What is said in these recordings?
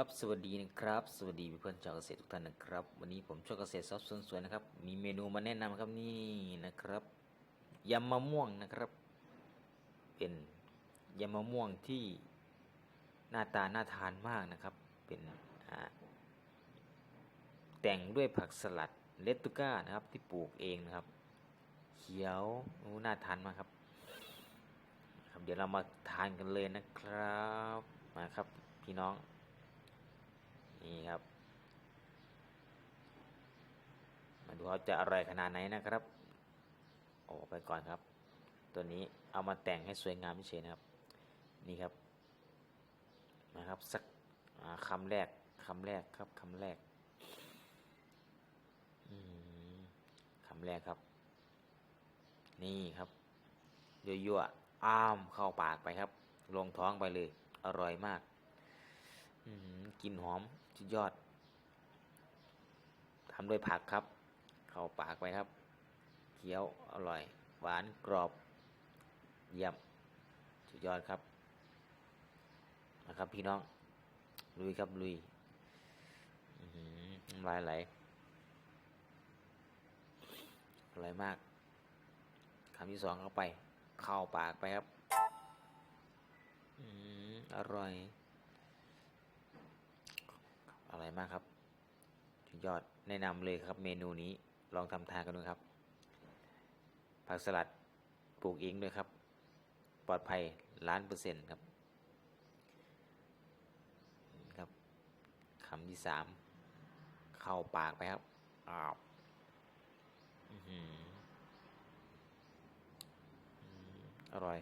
ครับสวัสดีนะครับ สวัสดีเพื่อนชาวเกษตรทุกท่านนะครับ วันนี้ผมช่วเกษตรซอฟต์สวยๆนะครับ มีเมนูมาแนะนำครับนี่นะครับยำมะม่วงนะครับ เป็นยำมะม่วงที่หน้าตาน่าทานมากนะครับ เป็นอ่าแต่งด้วยผักสลัดเลตุก้านะครับ ที่ปลูกเองนะครับ เขียวโอ้น่าทานมากครับครับ เดี๋ยวเรามาทานกันเลยนะครับมาครับพี่น้อง นี่ครับ มาดูเขาจะอร่อยขนาดไหนนะครับโอ้ไปก่อนครับ ตัวนี้เอามาแต่งให้สวยงามเฉยนะครับ นี่ครับนะครับสักอ่าคำแรกคำแรกครับคำแรกอืมคำแรกครับ นี่ครับยั่วๆอ้ามเข้าปากไปครับ ลงท้องไปเลย อร่อยมาก กลินหอมสุดยอดทำด้วยผักครับ เข้าปากไปครับเคี้ยวอร่อย หวานกรอบ เยี่ยมสุดยอดครับนะครับพี่น้อง ลุยครับลุยอื้อหือน้ำลายไหลอร่อยมากคำที่สองเข้าไป เข้าปากไปครับอืมอร่อย ร่อยมากครับสุดยอดแนะนำเลยครับเมนูนี้ลองทำทานกันดูครับ ผักสลัดปลูกเองด้วยครับ ปลอดภัยล้านเปอร์เซ็นต์ครับนี่ครับคำที่สามเข้าปากไปครับอ้าวอร่อย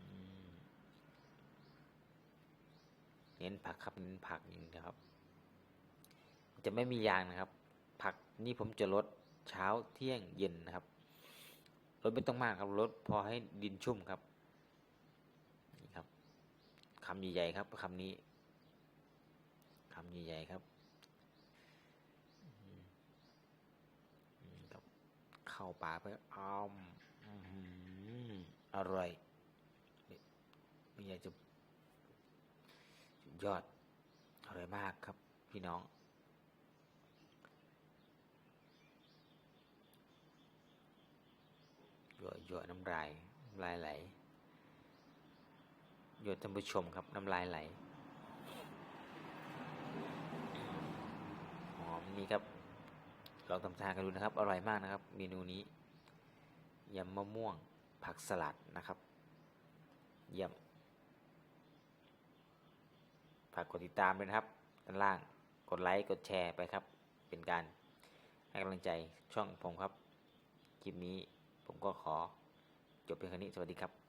อืม เน้นผักครับเน้นผักอย่างนี้นะครับ จะไม่มียางนะครับ ผักนี่ผมจะลดเช้าเที่ยงเย็นนะครับลดไม่ต้องมากครับลดพอให้ดินชุ่มครับนี่ครับคำใหญ่ๆครับคำนี้คำใหญ่ๆครับครับ เข้าปากไปอ้อมอื้อหือร่อยไม่อยากจะ ยอดอร่อยมากครับพี่น้อง หยดหยดน้ำลายน้ำลายไหลหยดท่านผู้ชมครับน้ำลายไหลหอมนี่ครับลองทำทานกันดูนะครับ อร่อยมากนะครับ เมนูนี้ยำมะม่วงผักสลัดนะครับยี่ยมฝากกดติดตามด้วยนะครับด้านล่างกดไลค์กดแชร์ไปครับ เป็นการให้กำลังใจช่องผมครับ คลิปนี้ผมก็ขอจบเพียงแค่นี้สวัสดีครับ